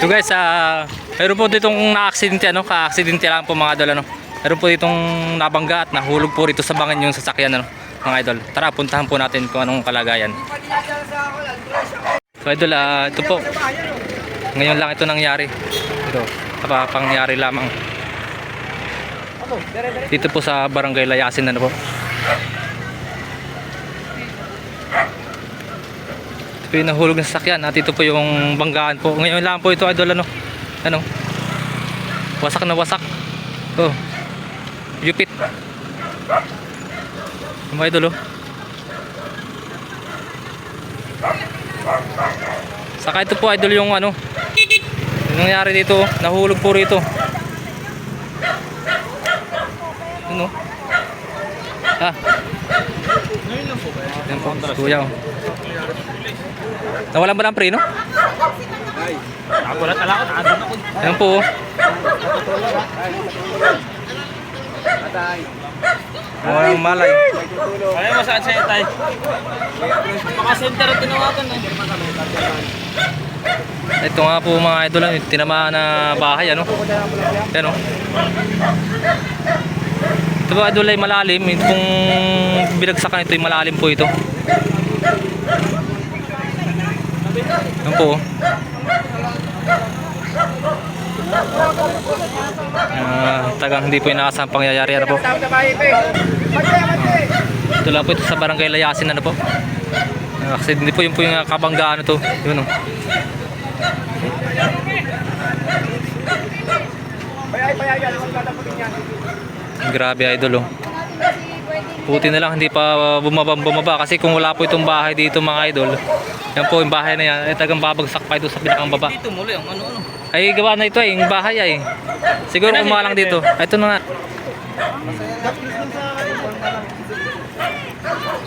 So guys, ah, meron po ditong na-aksidente, ano, ka-aksidente lang po mga idol, ano. Meron po ditong nabangga at nahulog po rito sa bangin yung sasakyan, ano, mga idol. Tara, puntahan po natin kung anong kalagayan. So idol, ah, ito po. Ngayon lang ito nangyari. Ito, kapangyari lamang. Dito po sa Barangay Layasin, ano po. Ito po yung nahulog na sasakyan at ito po yung banggaan po. Ngayon lang po ito idol ano. Ano? Wasak na wasak. Oh. Yupit. Yung mga idol oh. Saka ito po idol yung ano. Yung nangyari dito, oh. nahulog po rito. Ano? Ah. Yan po, si kuya oh. Nawalan ba ng preno? Ako na talaga, naandun ako. Ayan po. oh. Wala yung malay. Ay, masaan sa'yo tayo? Baka center ang tinawagan eh. Ito nga po mga idol, yung tinamaan na bahay, ano? Ayan oh. Ito po idol ay malalim. Pong binagsakan ito ay malalim po ito. Ayan po. oh. Ah, tagang hindi po inaasang pangyayari ano po. Ito lang po ito sa barangay Layasin ano po. Ah, Kasi hindi po yun po yung ah, kabanggaan ito. Yun oh. Grabe idol oh. Puti na lang hindi pa bumaba bumaba kasi kung wala po itong bahay dito mga idol. Yan po yung bahay na yan. Ay tagang babagsak pa ito sa pinakang baba. Dito muli ang ano-ano. Ay gawa na ito eh, yung bahay ay. Siguro kumalang dito. Ay, Ito na nga.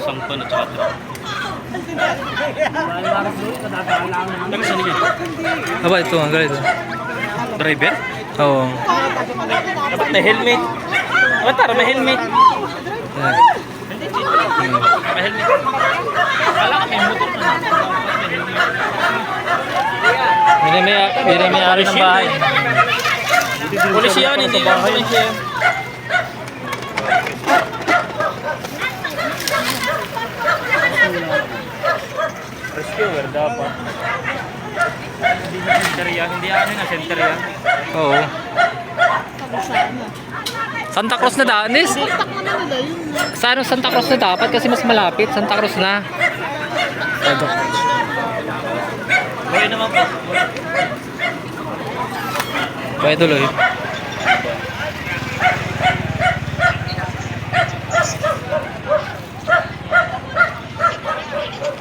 Sampa na tsaka ito. Taga saan niya? Aba ito, ang galit. Driver? Oo. Dapat may helmet. Dapat tara, may helmet. Yan. May helmet. Wala ka may motor na. Ay may, ay may ari ng bahay. Pulis yan, hindi yan pulis yan. Rescuer dapat. Hindi na center yan, hindi ano na center yan. Oo. Santa Cruz na daanis. Sa ano Santa Cruz na dapat kasi mas malapit. Santa Cruz na. Ito. Buhay naman po. Kaya tuloy.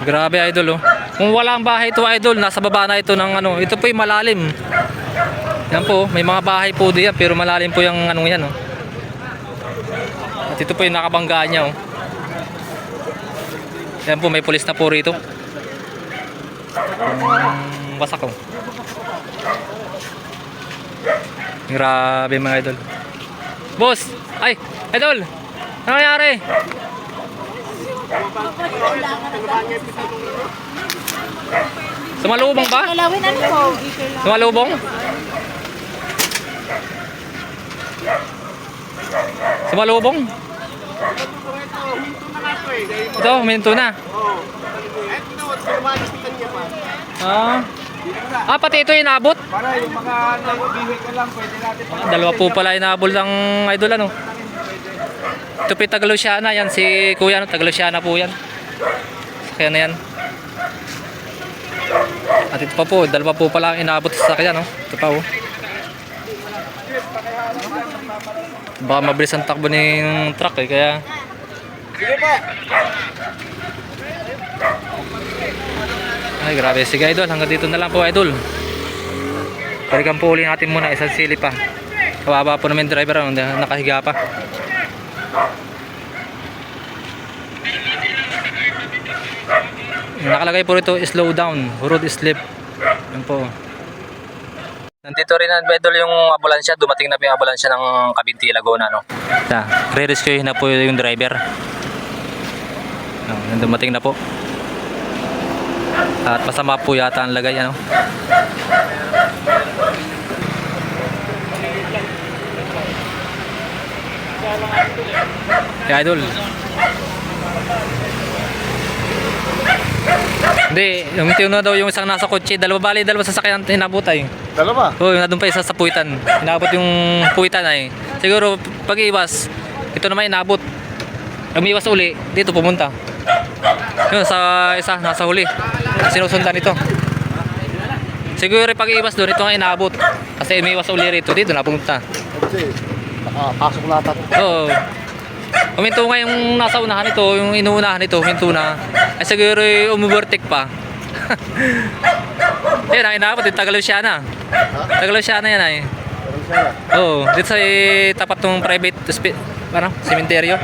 Grabe idol oh. Kung wala ang bahay ito idol, nasa baba na ito ng ano. Ito po yung malalim. Yan po, may mga bahay po diyan pero malalim po yung ano yan oh. At ito po yung nakabanggaan niya oh. Yan po, may pulis na po rito. Um, wasak oh. Grabe mga idol. Boss! Ay! Idol! Ano nangyari? Sumalubong ba? Sumalubong? Sumalubong? Ito, minto na. Ah. Ah, pati ito inabot? Para yung mga nag-vehicle lang, pwede natin Ah, dalawa po pala inabol ng idol ano. Ito po Tagalusiana, yan si Kuya no, Tagalusiana po yan. Sakyan na yan. At ito pa po, dalawa po pala inabot sa sakyan no. Ito pa oh. Baka mabilis ang takbo ng truck eh, kaya Sige po. Ay, grabe. Sige, idol. Hanggang dito na lang po, idol. Balikan po uli natin muna. Isang silip pa. Kawawa po namin driver. Ano, nakahiga pa. Nakalagay po rito, slow down. Road slip. Yan po. Nandito rin ang Bedol yung ambulansya. Dumating na po yung ambulansya ng Kabinti, Laguna. No? Yeah, re-rescue na po yung driver. No, dumating na po. At masama po yata ang lagay. Ano? Yeah, idol. Hindi, yung tino daw yung isang nasa kotse, dalawa bali, dalawa sasakyan hinabutay. Dalawa. Oo, yung nandun pa isa sa puwitan. Inabot yung puwitan ay. Siguro pag iwas, ito naman inabot. Umiwas uli, dito pumunta. Yun, sa isa, nasa huli. Sinusundan ito. Siguro pag iwas doon, ito nga inabot. Kasi umiwas uli rito, dito na pumunta. Kasi, nakapasok lahat. Oo. Uminto nga yung nasa unahan ito, yung inuunahan ito, uminto na. Ay siguro umuvertik pa. Yan, ang inabot, yung Tagalusiana. Tagalusiana yan ay. Oo, dito sa eh, tapat ng private, ano, sementeryo.